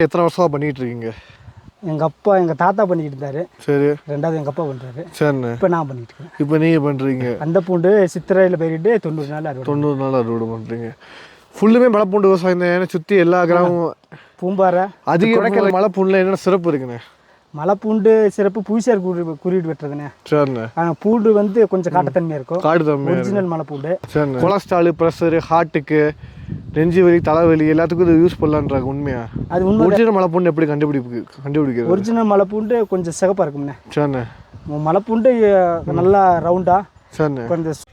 எத்தனை வருஷமா பண்ணிட்டு இருக்கீங்க எங்கள் அப்பா எங்கள் தாத்தா பண்ணிக்கிட்டு இருந்தாரு சரி. ரெண்டாவது எங்கள் அப்பா பண்ணுறாரு சரிண்ணே இப்போ நான் பண்ணிட்டு இருக்கேன் இப்போ நீங்கள் பண்ணுறீங்க அந்த பூண்டு சித்திரையில் போயிட்டு தொண்ணூறு நாள் அறுவடை தொண்ணூறு நாள் அறுவடை பண்ணுறீங்க ஃபுல்லுமே மலைப்பூண்டு விவசாயம் தான். ஏன்னா சுற்றி எல்லா கிராமமும் பூம்பாறை அதிக கொடைக்கானல் மலைப்பூண்டில் என்னென்ன சிறப்பு இருக்குண்ணே? மலைப்பூண்டு சிறப்பு புவிசார் குறி குறியீடு பெற்றதுண்ணே. சரிண்ணே. ஆனால் பூண்டு வந்து கொஞ்சம் காட்டுத்தன்மையாக இருக்கும். காடு தம்பி ஒரிஜினல் மலைப்பூண்டு சரிண்ணே. கொலஸ்ட்ரால் ப்ரெஷரு ஹார்ட்டுக்கு நெஞ்சு வலி தலைவலி எல்லாத்துக்கும் இது யூஸ் பண்ணலான்றாங்க உண்மையா? அது உண்மை ஒரிஜினல் மலைப்பூண்டு எப்படி கண்டுபிடிப்பு கண்டுபிடிக்கிறது? ஒரிஜினல் மலைப்பூண்டு கொஞ்சம் சிகப்பாக இருக்கும்ண்ணே. சரிண்ணே. மலைப்பூண்டு நல்லா ரவுண்டாக சரிண்ணே. கொஞ்சம்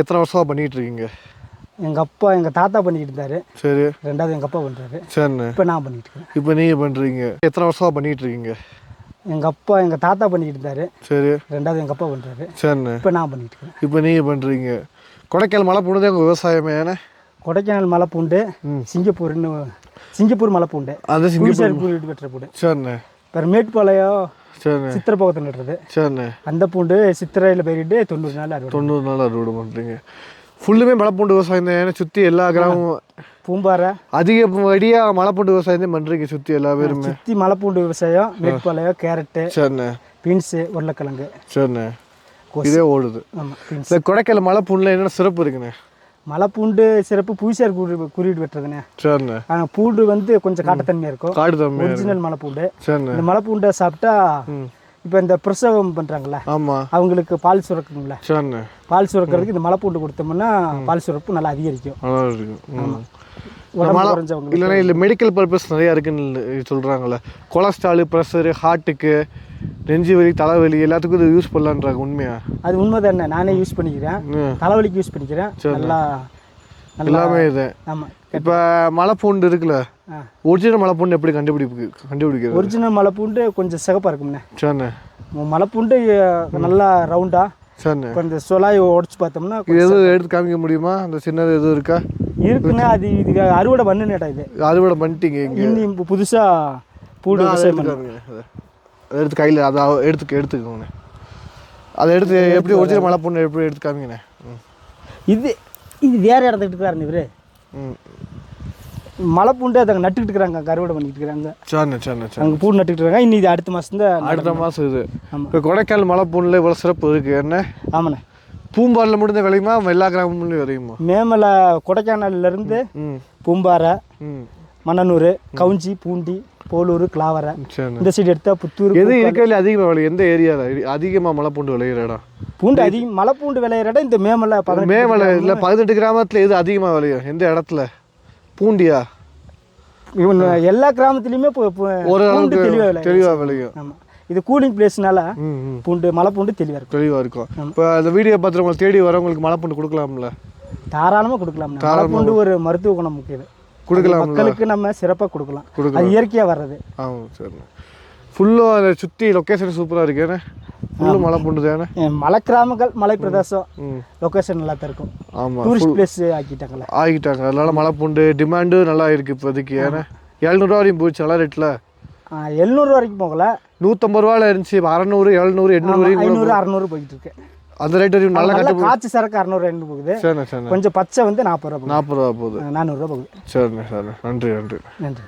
எத்தனை வருஷமா பண்ணிட்டு இருக்கீங்க? எங்கள் அப்பா எங்கள் தாத்தா பண்ணிக்கிட்டு இருந்தாரு. சரி. ரெண்டாவது எங்கள் அப்பா பண்ணுறாரு சரிண்ணே. இப்போ நான் பண்ணிட்டு இருக்கேன். இப்போ நீங்கள் பண்ணுறீங்க எத்தனை வருஷமா பண்ணிட்டு இருக்கீங்க? எங்கள் அப்பா எங்கள் தாத்தா பண்ணிக்கிட்டு இருந்தாரு. சரி. ரெண்டாவது எங்கள் அப்பா பண்ணுறாரு சரிண்ணே. இப்போ நான் பண்ணிட்டு இருக்கேன். இப்போ நீங்கள் பண்ணுறீங்க கொடைக்கானல் மலைப்பூண்டு தான் உங்கள் விவசாயமே ஏன்னா கொடைக்கானல் மலைப்பூண்டு சிங்கப்பூர்னு சிங்கப்பூர் மலைப்பூண்டு அந்த சிங்க புவிசார் குறியீடு பெற்ற பூண்டு. சரிண்ணே. வேறு மேட்டுப்பாளையம் சரிண்ணே. சித்திரப்பக்கத்தில் நடுறது. சரிண்ணே. அந்த பூண்டு சித்திரையில் போயிட்டு தொண்ணூறு நாள் அறுவடை தொண்ணூறு நாள் அறுவடை பண்ணுறீங்க ஃபுல்லுமே மலைப்பூண்டு விவசாயம் தான். ஏன்னா சுற்றி எல்லா கிராமமும் பூம்பாறை. அதிகப்படியாக மலைப்பூண்டு விவசாயம் தான் பண்ணுறீங்க சுற்றி எல்லா பேருமே. சுற்றி மலைப்பூண்டு விவசாயம் மேட்டுப்பாளையம் கேரட்டு சரிண்ணே. பீன்ஸு உருளைக்கிழங்கு. சரிண்ணே. இதே ஓடுது. ஆமாம் இந்த கொடைக்கானல் மலைப்பூண்டில் என்னென்ன சிறப்பு இருக்குண்ணே? மலைப்பூண்டு சிறப்பு புவிசார் குறி குறியீடு பெற்றதுண்ணே. சரிண்ணே. ஆனால் பூண்டு வந்து கொஞ்சம் காட்டுத்தன்மையாக இருக்கும். காடு தம்பி ஒரிஜினல் மலைப்பூண்டு. இந்த மலைப்பூண்டை சாப்பிட்டா இப்போ இந்த பிரசவம் பண்ணுறாங்களே ஆமாம் அவங்களுக்கு பால் சுரக்குங்களே பால் சுரக்கிறதுக்கு இந்த மலைப்பூண்டு கொடுத்தோம்னா பால் சுரப்பு நல்லா அதிகரிக்கும். நல்லா இருக்கு ம். உடம்பு குறைஞ்சவங்களுக்கு. இல்லைன்னா இல்லை மெடிக்கல் பர்பஸ் நிறையா இருக்குன்னு சொல்கிறாங்கல்ல கொலஸ்ட்ரால் ப்ரெஷரு ஹார்ட்டுக்கு நெஞ்சு வலி தலைவலி எல்லாத்துக்கும் இது யூஸ் பண்ணலான்றாங்க உண்மையா? அது உண்மை தானே நானே யூஸ் பண்ணிக்கிறேன். தலைவலிக்கு யூஸ் பண்ணிக்கிறேன். நல்லா நல்லா எல்லாமே இது. ஆமாம் இப்போ மலைப்பூண்டு இருக்குல்ல ஆ. ஒரிஜினல் மலைப்பூண்டு எப்படி கண்டுபிடிப்பு கண்டுபிடிக்கிறது? ஒரிஜினல் மலைப்பூண்டு கொஞ்சம் சிகப்பாக இருக்கும்ண்ணே. சரிண்ணே. மலைப்பூண்டு நல்லா ரவுண்டாக சரிண்ணே. கொஞ்சம் சொலாய் உடச்சி பார்த்தோம்னா எதுவும் எடுத்து காமிக்க முடியுமா? அந்த சின்னது எதுவும் இருக்கா? இருக்குண்ணே அது இது அறுவடை பண்ணுனேடா இது. அறுவடை பண்ணிட்டீங்க இன்னும் இப்போ புதுசாக. அதை எடுத்து கையில் அதை எடுத்துக்க எடுத்துக்கோங்கண்ணே. அதை எடுத்து எப்படி ஒரிஜினல் மலைப்பூண்டு எப்படி எடுத்து காமிங்கண்ணே இது இது வேற இடத்துக்கு இருக்கிறாரு இவரு. ம். மலைப்பூண்டு அதை அங்கே நட்டுக்கிட்டு இருக்கிறாங்க அங்கே அறுவடை பண்ணிக்கிட்டு இருக்கிறாங்க. சரிண்ணே சரிண்ணே சரி அங்கே பூண்டு நட்டுக்கிட்டு இருக்காங்க. இன்னும் இது அடுத்த மாதம் தான் அடுத்த மாதம் இது. இப்போ கொடைக்கானல் மலைப்பூண்டில் இவ்வளோ சிறப்பு இருக்குது என்ன? ஆமாண்ணே. பூம்பாரில் முடிஞ்ச விளையுமா? எல்லா கிராமமும் விளையுமா? மேமலை கொடைக்கானல்லேருந்து பூம்பாறை ம். மணனூர் கவுஞ்சி பூண்டி போலூர் கிளாவரை. இந்த சைடு எடுத்தால் புத்தூர் எது இருக்கிறதுல அதிகமாக விளையும்? எந்த ஏரியாவில் அதிகமாக மலைப்பூண்டு விளையிற இடம்? பூண்டு அதிகம் மலைப்பூண்டு விளையிற இடம் இந்த மேமலை மேமலை இல்லை பதினெட்டு கிராமத்தில் எது அதிகமாக விளையும்? எந்த இடத்துல? பூண்டியா? எல்லா கிராமத்துலேயுமே ஒரு பூண்டு தெளிவாக விளையும். ஆமாம் இது கூலிங் பிளேஸ்னால ம் ம். பூண்டு தெளிவாக இருக்கும். தெளிவாக இருக்கும். இப்போ அந்த வீடியோ பார்த்துட்டு உங்களை தேடி வரவங்களுக்கு மலைப்பூண்டு கொடுக்கலாம்ல? தாராளமாக கொடுக்கலாம் மலைப்பூண்டு ஒரு மருத்துவ குணம் முக்கியது கொடுக்கலாம்ல? மக்களுக்கு நம்ம சிறப்பாக கொடுக்கலாம். கொடுக்கலாம். அது இயற்கையாக வர்றது. ஆமாம் சரிண்ணே. ஃபுல்லும் அதை சுற்றி லொக்கேஷன் சூப்பராக இருக்கு. ஏன்னா ஃபுல்லும் மலைப்பூண்டு தானே? அஹ் மலை கிராமங்கள் மலை பிரதேசம் லொக்கேஷன் நல்லா தான் இருக்கும். ஆமாம் டூரிஸ்ட் பிளேஸ் ஆக்கிட்டாங்களே ஆகிட்டாங்க அதனால மலைப்பூண்டு டிமாண்டும் நல்லா இருக்குது இப்போதைக்கு. ஏன்னா எழுநூறுவா வரையும் போச்சு நல்லா ரேட்டில் எழுநூறு வரைக்கும் போகல. நூற்றம்பது ரூபாயில் இருந்துச்சு. அறநூறு எழுநூறு எண்ணூறு ஐநூறு அறநூறு போயிட்டு இருக்கு. அந்த ரேட் வரையும் நல்லா கட்டு காய்ச்சி சரக்கு அறநூறு ஐநூறு போகுது. சரிண்ணே சரிண்ணே கொஞ்சம் பச்சை வந்து நாற்பது ரூபா நாற்பது ரூபா போகுது. நானூறுரூவா போகுது. சரிண்ணே சரிண்ணே நன்றி நன்றி. நன்றி.